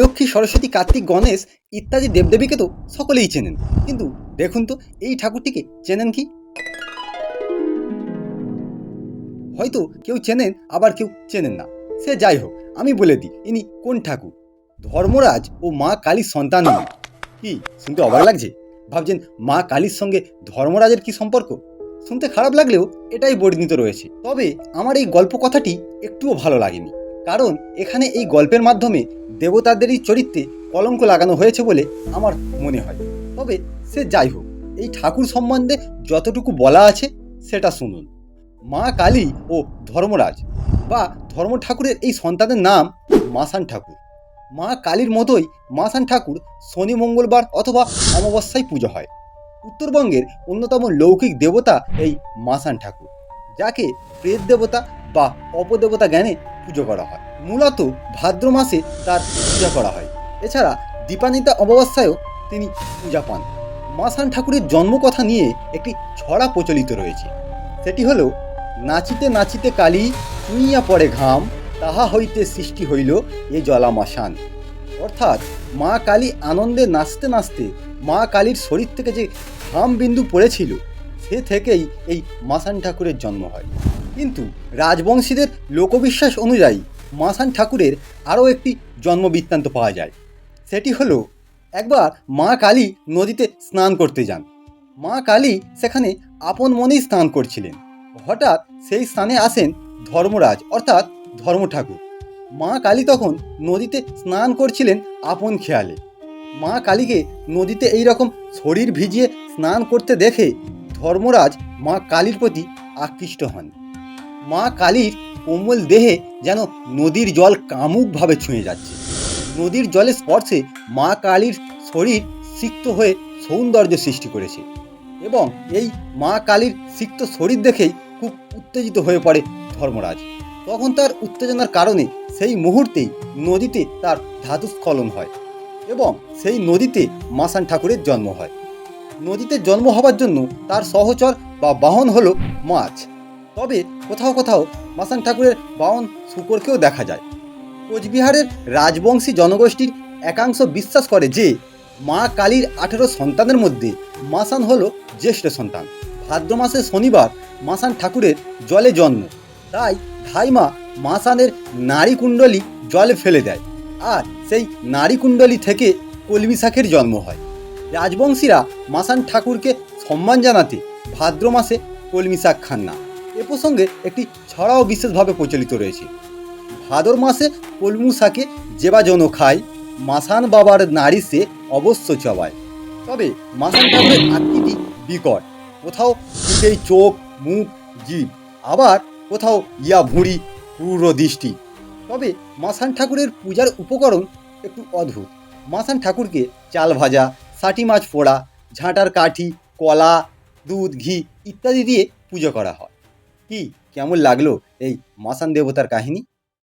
লক্ষ্মী, সরস্বতী, কার্তিক, গণেশ ইত্যাদি দেবদেবীকে তো সকলেই চেনেন। কিন্তু দেখুন তো, এই ঠাকুরটিকে চেনেন কি? হয়তো কেউ চেনেন, আবার কেউ চেনেন না। সে যাই হোক, আমি বলে দিই, ইনি কোন ঠাকুর? ধর্মরাজ ও মা কালীর সন্তান। কি, শুনতে অবাক লাগছে? ভাবছেন মা কালীর সঙ্গে ধর্মরাজের কি সম্পর্ক? শুনতে খারাপ লাগলেও এটাই বর্ণিত রয়েছে। তবে আমার এই গল্প কথাটি একটুও ভালো লাগেনি। কারণ এখানে এই গল্পের মাধ্যমে দেবতাদেরই চরিত্রে কলঙ্ক লাগানো হয়েছে বলে আমার মনে হয়। তবে সে যাই হোক, এই ঠাকুর সম্বন্ধে যতটুকু বলা আছে সেটা শুনুন। মা কালী ও ধর্মরাজ বা ধর্ম ঠাকুরের এই সন্তানের নাম মাসান ঠাকুর। মা কালীর মতোই মাসান ঠাকুর শনি, মঙ্গলবার অথবা অমাবস্যায় পুজো হয়। উত্তরবঙ্গের অন্যতম লৌকিক দেবতা এই মাসান ঠাকুর, যাকে প্রেত দেবতা বা অপদেবতা জ্ঞানে পুজো করা হয়। মূলত ভাদ্র মাসে তার পূজা করা হয়। এছাড়া দীপানিতা অমাবস্যায়ও তিনি পূজা পান। মাসান ঠাকুরের জন্মকথা নিয়ে একটি ছড়া প্রচলিত রয়েছে। সেটি হলো, নাচিতে নাচিতে কালী চুইয়া পড়ে ঘাম, তাহা হইতে সৃষ্টি হইল এ জলামাসান অর্থাৎ, মা কালী আনন্দে নাচতে নাচতে মা কালীর শরীর থেকে যে ঘাম বিন্দু পড়েছিল, সে থেকেই এই মাসান ঠাকুরের জন্ম হয়। কিন্তু রাজবংশীদের লোকবিশ্বাস অনুযায়ী মাসান ঠাকুরের আরও একটি জন্ম বৃত্তান্ত পাওয়া যায়। সেটি হলো, একবার মা কালী নদীতে স্নান করতে যান। মা কালী সেখানে আপন মনেই স্নান করছিলেন। হঠাৎ সেই স্থানে আসেন ধর্মরাজ, অর্থাৎ ধর্ম ঠাকুর মা কালী তখন নদীতে স্নান করছিলেন আপন খেয়ালে। মা কালীকে নদীতে এই রকম শরীর ভিজিয়ে স্নান করতে দেখে ধর্মরাজ মা কালীর প্রতি আকৃষ্ট হন। মা কালীর কোমল দেহে যেন নদীর জল কামুকভাবে ছুঁয়ে যাচ্ছে। নদীর জলের স্পর্শে মা কালীর শরীর সিক্ত হয়ে সৌন্দর্য সৃষ্টি করেছে এবং এই মা কালীর সিক্ত শরীর দেখেই খুব উত্তেজিত হয়ে পড়ে ধর্মরাজ। তখন তার উত্তেজনার কারণে সেই মুহূর্তেই নদীতে তার ধাতুস্খলন হয় এবং সেই নদীতে মাসান ঠাকুরের জন্ম হয়। নদীতে জন্ম হবার জন্য তার সহচর বা বাহন হলো মাছ। তবে কোথাও কোথাও মাসান ঠাকুরের বাহন শুকরকেও দেখা যায়। কোচবিহারের রাজবংশী জনগোষ্ঠীর একাংশ বিশ্বাস করে যে, মা কালীর আঠেরো সন্তানের মধ্যে মাসান হল জ্যেষ্ঠ সন্তান। ভাদ্র মাসে শনিবার মাসান ঠাকুরের জলে জন্ম। তাই ধাইমা মাসানের নারী কুণ্ডলী জলে ফেলে দেয় আর সেই নারী কুণ্ডলী থেকে কলমি শাকের জন্ম হয়। রাজবংশীরা মাসান ঠাকুরকে সম্মান জানাতে ভাদ্র মাসে কলমি শাক খান না। এ প্রসঙ্গে একটি ছড়াও বিশেষভাবে প্রচলিত রয়েছে। ভাদর মাসে কলমু শাকে যেবা জন খায়, মাসান বাবার নারী সে অবশ্য চবায়। তবে মাসান ঠাকুরের আকৃতি বিকট, কোথাও সেই চোখ, মুখ, জীব, আবার কোথাও ইয়া ভুঁড়ি, ক্রূর দৃষ্টি। তবে মাসান ঠাকুরের পূজার উপকরণ একটু অদ্ভুত। মাসান ঠাকুরকে চাল ভাজা ষাটি মাছ পোড়া, ঝাঁটার কাঠি, কলা, দুধ, ঘি ইত্যাদি দিয়ে পুজো করা হয়। কি? কেমন লাগল এই মাসান দেবতার কাহিনী?